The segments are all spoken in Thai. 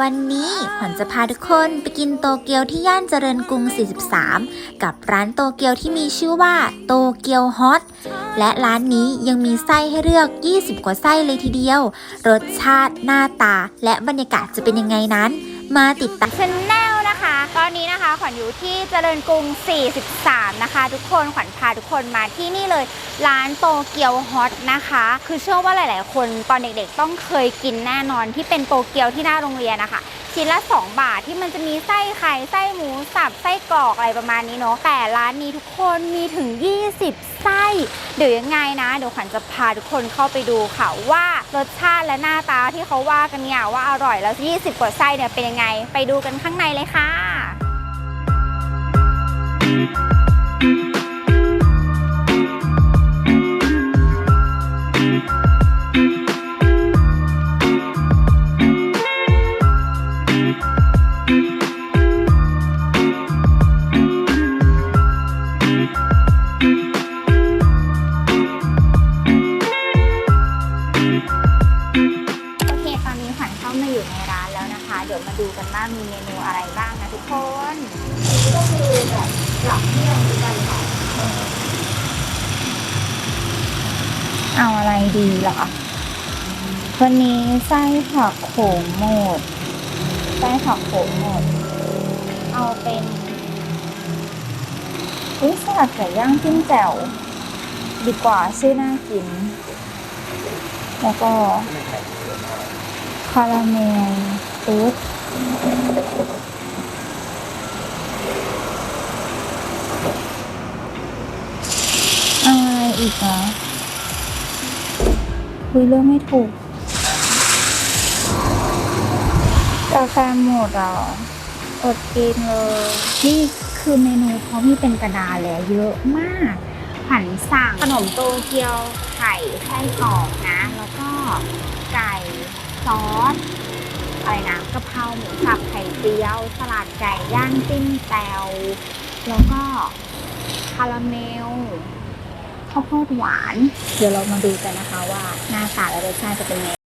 วันนี้ขวัญจะพาทุกคนไปกินโตเกียวที่ย่านเจริญกรุง 43 กับร้านโตเกียวที่มีชื่อว่าโตเกียวฮอต และร้านนี้ยังมีไส้ให้เลือก 20 กว่าไส้เลยทีเดียว รสชาติหน้าตาและบรรยากาศจะเป็นยังไงนั้น มาติดตามชแนล นะคะ ตอนนี้นะคะขวัญอยู่ที่เจริญกรุง 43 นะคะ ทุกคนขวัญพาทุกคนมาที่นี่เลยร้านโตเกียวฮอตนะคะ คือเชื่อว่าหลาย ๆ คนตอนเด็กๆ ต้องเคยกินแน่นอนที่เป็นโตเกียวที่หน้าโรงเรียนนะคะ ชิ้นละ 2 บาทที่มันจะมีไส้ไข่ไส้หมูสับไส้กรอกอะไรประมาณนี้เนาะแต่ร้านนี้ทุกคนมีถึง 20 ไส้ เดี๋ยวยังไงนะเดี๋ยวขวัญจะพาทุกคนเข้าไปดูค่ะว่ารสชาติและหน้าตาที่เขาว่ากันเนี่ยว่าอร่อยแล้ว 20 กว่าไส้เนี่ยเป็นยังไง ไปดูกันข้างในเลยค่ะ ไส้ผักโขมหมดไส้ผักโขมหมด เอาเป็นอุ้ยสลัดไก่ย่างจิ้มแจ่วดีกว่าชื่อน่ากิน แล้วก็คาราเมลตูดอะไรอีกอะคุยเรื่องไม่ถูก กา แฟหมดอะอดกินเลยนี่คือเมนูเขามีเป็นกระดาษแล้วเยอะมากผันสั่งขนมโตเกียวไข่ไส้กรอกนะ แล้วก็ไก่ซอสอะไรนะกะเพราหมูสับไข่เจียว สลัดไก่ย่างจิ้มแจ่วแล้วก็คาราเมลข้าวโพดหวาน เดี๋ยวเรามาดูกันนะคะว่าหน้าตาและรสชาติจะเป็นไง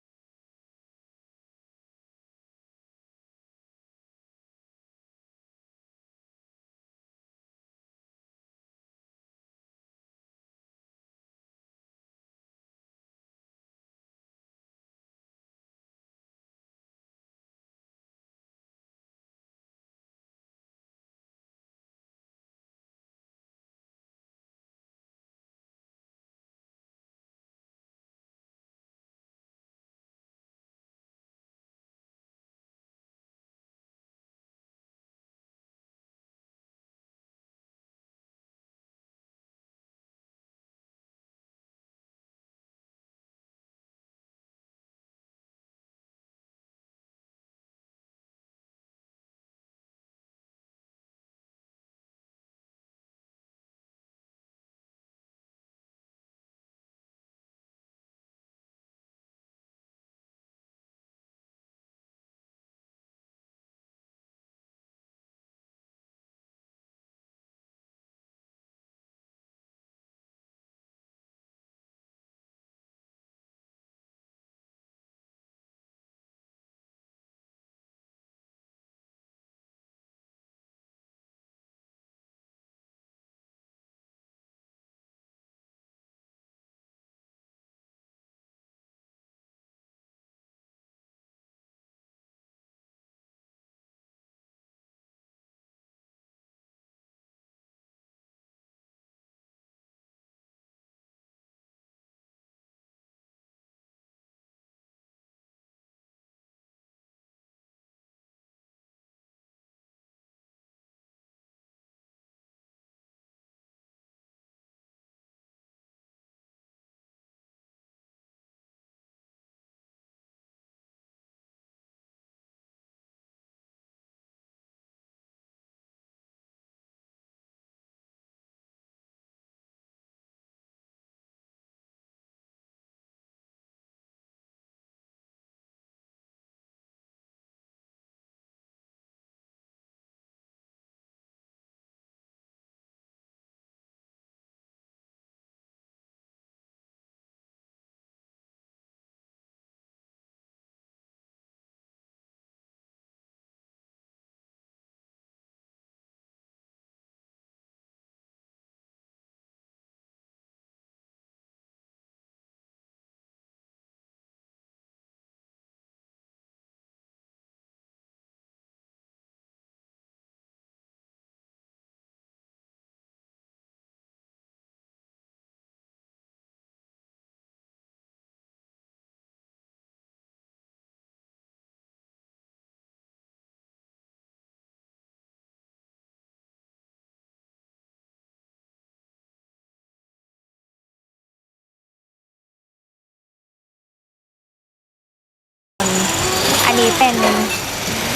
นี้เป็น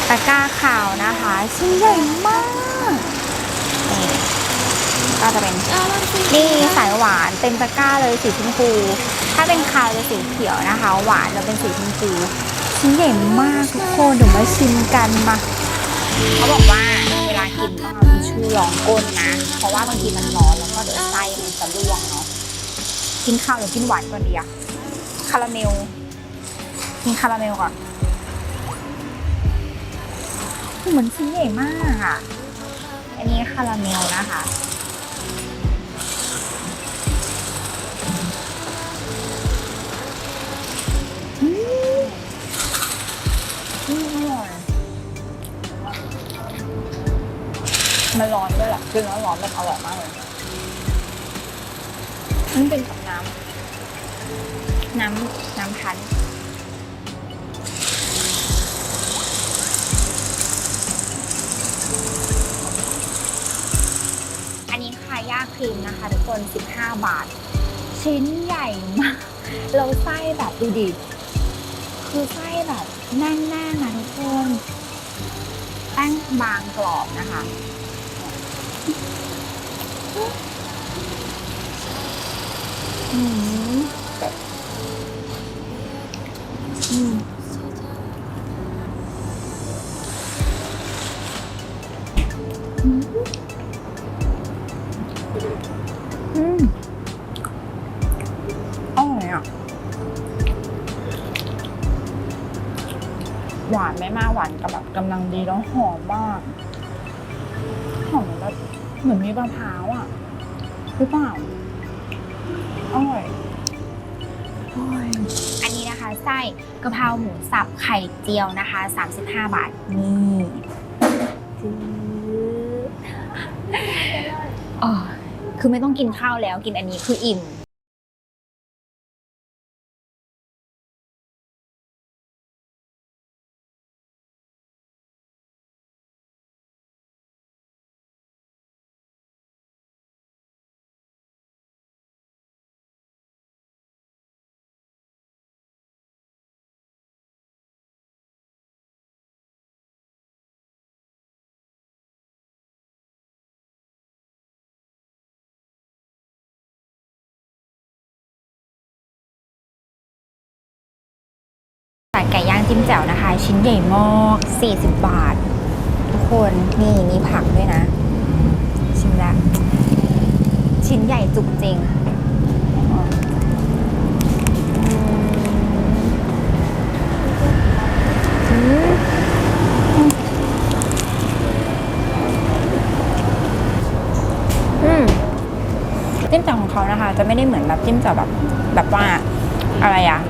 ตะกร้าขาวนะคะชิ้นใหญ่มาก นี่ก็จะเป็น นี่สายหวานเต็มตะกร้าเลยสีชมพู ถ้าเป็นคาวจะสีเขียวนะคะ หวานจะเป็นสีชมพูชิ้นใหญ่มากทุกคนเดี๋ยวมาชิมกันมาเขาบอกว่าเวลากินต้องเอาทิชชู่รองก้นนะ เพราะว่าบางทีมันร้อนแล้วก็เดี๋ยวไส้มันจะร่วงเนาะกินข้าวหรือกินหวานก่อนดีอะคาราเมลกินคาราเมลก่อน เหมือนชิ้นใหญ่มากอะอันนี้คาราเมลนะคะ อืมอร่อยมันร้อนด้วยแหละคือร้อนร้อนๆมันอร่อยมากเลยมันเป็นกับน้ำน้ำน้ำพัน ย่าครีมนะคะทุกคน 15 บาท ชิ้นใหญ่มากเราไส้แบบดูดิคือไส้แบบแน่นๆนะทุกคนแป้งบางกรอบนะคะ อืม มือนมีมะพร้าวอะหรือเปล่าอร่อยอร่อยอันนี้นะคะไส้กะเพราหมูสับไข่เจียวนะคะ 35 บาทนี่จืดอ๋อคือไม่ต้องกินข้าวแล้วกินอันนี้คืออิ่ม สายไก่ย่างจิ้มแจ่วนะคะ ชิ้นใหญ่มาก 40 บาท ทุกคนนี่มีผักด้วยนะ ชิมและชิ้นใหญ่จุกจริงอืมอืมจิ้มแจ่วของเขานะคะ จะไม่ได้เหมือนแบบจิ้มแจ่วแบบแบบว่าอะไรอะ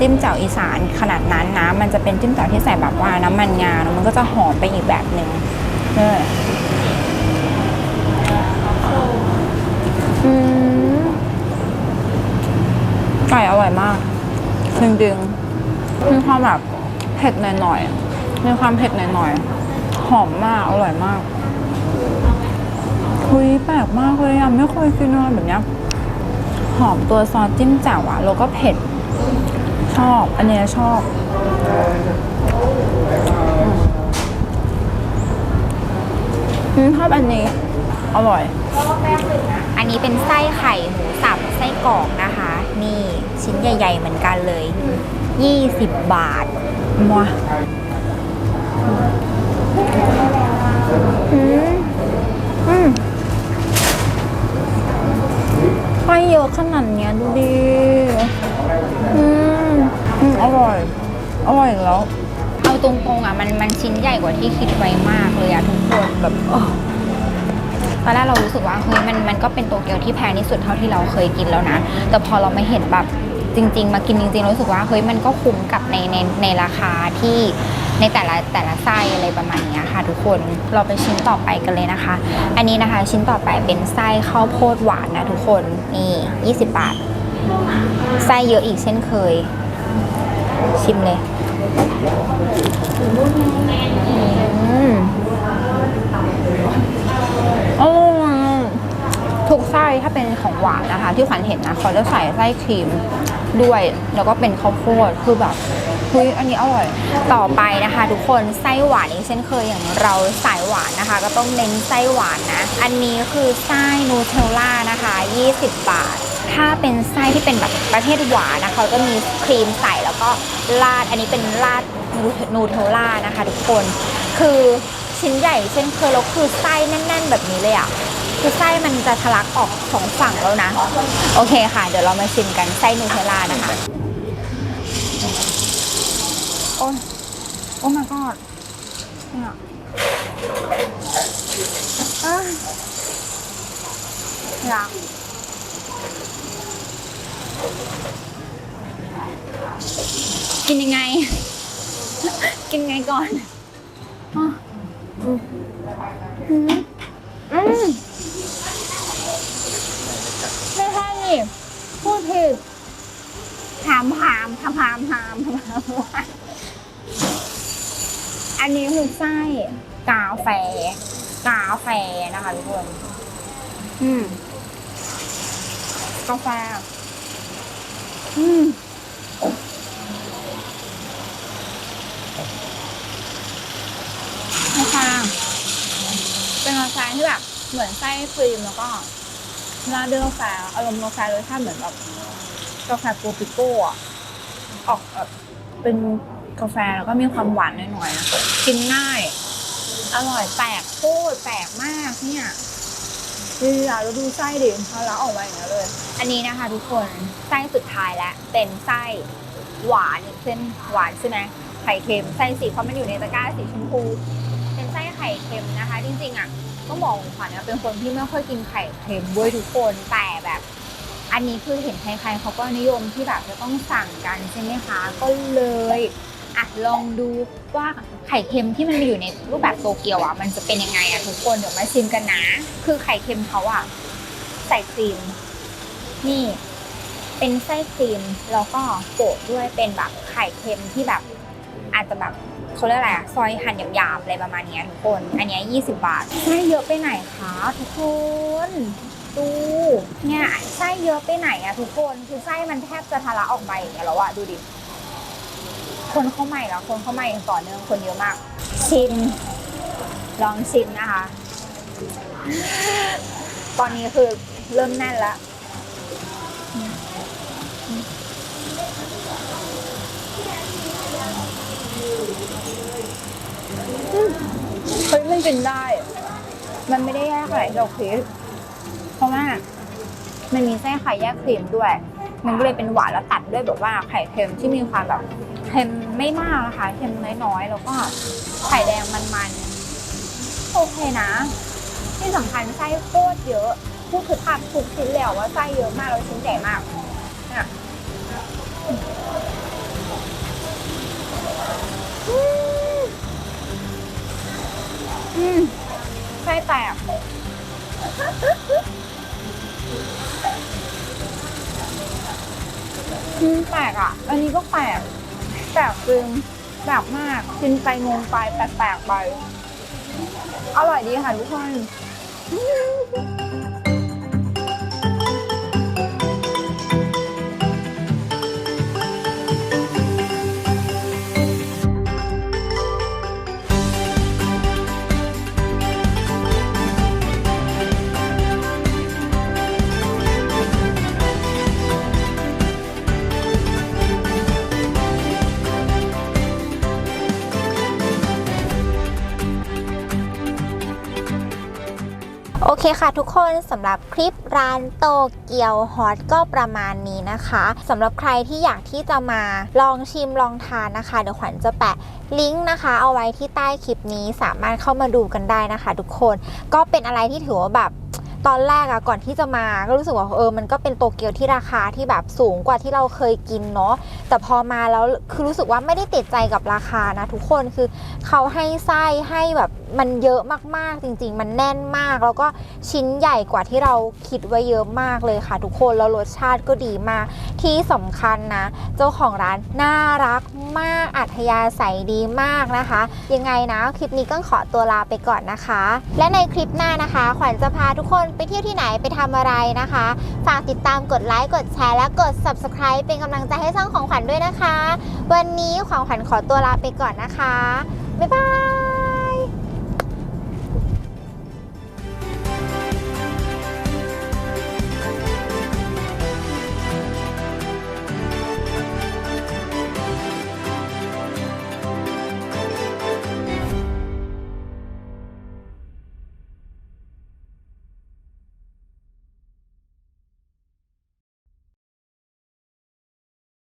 จิ้มแจ่วอีสานขนาดนั้นนะมันจะเป็นจิ้มแจ่วที่ใส่แบบว่าน้ำมันงาแล้วมันก็จะหอมไปอีกแบบหนึ่งเอออืมไก่อร่อยมากดึงดึงๆมีความแบบเผ็ดหน่อยๆมีความเผ็ดหน่อยๆหอมมากอร่อยมากคุยแปลกมากเลยอะไม่เคยกินอะไรแบบนี้หอมตัวซอสจิ้มแจ่วอะแล้วก็เผ็ด ชอบ อันเนี้ยชอบอืมชอบอันนี้ อร่อย อันนี้เป็นไส้ไข่หมูสับไส้กรอกนะคะ นี่ชิ้นใหญ่ ๆ เหมือนกันเลย 20 บาทมัวอืมอืมให้เยอะขนาดเนี้ยดูดิอืม อืมอร่อย อร่อยอีกแล้ว เอาตรงๆอะมันมันชิ้นใหญ่กว่าที่คิดไว้มากเลยอะทุกคนแบบอ้อตอนแรกเรารู้สึกว่าเฮ้ยมันมันก็เป็นโตเกียวที่แพงที่สุดเท่าที่เราเคยกินแล้วนะ แต่พอเราไม่เห็นแบบจริง ๆ มากินจริงๆเรารู้สึกว่าเฮ้ยมันก็คุ้มกับในในในราคาที่ในแต่ละแต่ละไส้อะไรประมาณเนี้ยค่ะ ทุกคนเราไปชิ้นต่อไปกันเลยนะคะ อันนี้นะคะชิ้นต่อไปเป็นไส้ข้าวโพดหวานนะทุกคนนี่20 บาทไส้เยอะอีกเช่นเคย ชิมเลยอืมอร่อยทุกไส้ถ้าเป็นของหวานนะคะ ที่ขวัญเห็นนะเขาจะใส่ไส้ครีมด้วย แล้วก็เป็นข้าวโพดคือแบบเฮ้ยอันนี้อร่อย ต่อไปนะคะ ทุกคนไส้หวานอีกเช่นเคยอย่างเราสายหวานนะคะ ก็ต้องเน้นไส้หวานนะ อันนี้คือไส้นูเทลล่านะคะ 20 บาท ถ้าเป็นไส้ที่เป็นแบบประเภทหวานนะคะก็มีครีมใส่แล้วก็ราด อันนี้เป็นราดนูเทลล่านะคะทุกคน คือชิ้นใหญ่เช่นเคยแล้วคือไส้แน่น ๆ แบบนี้เลยอะคือไส้มันจะทะลักออกสองฝั่งแล้วนะ โอเคค่ะ เดี๋ยวเรามาชิมกันไส้นูเทลล่านะคะ โอ้โอ้ my god เนี่ยอะอยาก กินยังไง กินไงก่อนออืมอืมอืมไม่ใช่นี่พูดผิดถามถามถามถามถามถามถามอันนี้คือไส้กาแฟ กาแฟนะคะทุกคน อืมกาแฟ อืมาแฟเป็นกาแฟที่แบบเหมือนไส้ครีมแล้วก็ราดด้วยกาแฟอารมณ์กาแฟรสชาติเหมือนแบบกาแฟโกปิโก้อะออกแบบเป็นกาแฟแล้วก็มีความหวานหน่อยๆนะกินง่าย อร่อยแปลกโคตรแปลกมากเนี่ย ดีอะแล้วดูไส้ดิพอแล้วออกมาอย่างนี้ยเลย อันนี้นะคะทุกคนไส้สุดท้ายแล้วเป็นไส้หวานเส้นหวานใช่ไหมไข่เค็มไส้สีเพราะมันอยู่ในตะกร้าสีชมพู เป็นไส้ไข่เค็มนะคะ จริงๆอะก็มองขวัญนะเป็นคนที่ไม่ค่อยกินไข่เค็มด้วยทุกคนแต่แบบ อันนี้คือเห็นใครๆเขาก็นิยมที่แบบจะต้องสั่งกันใช่ไหมคะก็เลย อะลองดูว่าไข่เค็มที่มันมีอยู่ในรูปแบบโตเกียวอะมันจะเป็นยังไงอะทุกคนเดี๋ยวมาชิมกันนะ คือไข่เค็มเขาอะใส่ครีม นี่ เป็นไส้ครีมแล้วก็โปะด้วยเป็นแบบไข่เค็มที่แบบ อาจจะแบบเขาเรียกอะไรอะซอยหั่นหยาบๆอะไรประมาณนี้ทุกคน อันนี้ย20 บาทไส้เยอะไปไหนคะทุกคนดูเนี่ยไส้เยอะไปไหนอะทุกคนคือไส้มันแทบจะทะลักออกมาอย่างเงี้ยแล้วอะดูดิ คนเข้าใหม่แล้วคนเข้าใหม่อย่างต่อเนื่องคนเยอะมาก ชิม ลองชิมนะคะ ตอนนี้คือเริ่มแน่นแล้วเฮ้ยมันกินได้ มันไม่ได้แยกอะไรเราคิดเพราะว่า มันมีไส้ไข่แยกครีมด้วย มันก็เลยเป็นหวานแล้วตัดด้วยแบบว่าไข่เค็มที่มีความแบบ ค็มไม่มากนะคะเค็มน้อยๆ แล้วก็ไข่แดงมันๆ โอเคนะ ที่สำคัญไส้โคตรเยอะพูดคือทำทุกชิ้นแล้วว่าไส้เยอะมากแล้วชิ้นใหญ่มากเนี่ยอืมอืมไส้แตกอืมแปลกอะ อันนี้ก็แปลก แปลกจริงแปลกมากกินไปงงไปแปลกๆไป อร่อยดีค่ะทุกคน โอเคค่ะทุกคนสำหรับคลิปร้านโตเกียวฮอตก็ประมาณนี้นะคะสำหรับใครที่อยากที่จะมาลองชิมลองทานนะคะ เดี๋ยวขวัญจะแปะลิงก์นะคะ เอาไว้ที่ใต้คลิปนี้สามารถเข้ามาดูกันได้นะคะ ทุกคนก็เป็นอะไรที่ถือว่าแบบตอนแรกอะก่อนที่จะมาก็รู้สึกว่าเออมันก็เป็นโตเกียวที่ราคาที่แบบสูงกว่าที่เราเคยกินเนาะแต่พอมาแล้วคือรู้สึกว่าไม่ได้ติดใจกับราคานะทุกคนคือเขาให้ไส้ให้แบบมันเยอะมากๆจริง ๆ มันแน่นมาก แล้วก็ชิ้นใหญ่กว่าที่เราคิดไว้เยอะมากเลยค่ะ ทุกคนแล้วรสชาติก็ดีมาก ที่สำคัญนะ เจ้าของร้านน่ารักมากอัธยาศัยดีมากนะคะ ยังไงนะคลิปนี้ก็ขอตัวลาไปก่อนนะคะ และในคลิปหน้านะคะ ขวัญจะพาทุกคนไปเที่ยวที่ไหนไปทำอะไรนะคะ ฝากติดตามกดไลค์กดแชร์และกด subscribe เป็นกำลังใจให้ช่องของขวัญด้วยนะคะ วันนี้ของขวัญขอตัวลาไปก่อนนะคะ บ๊ายบาย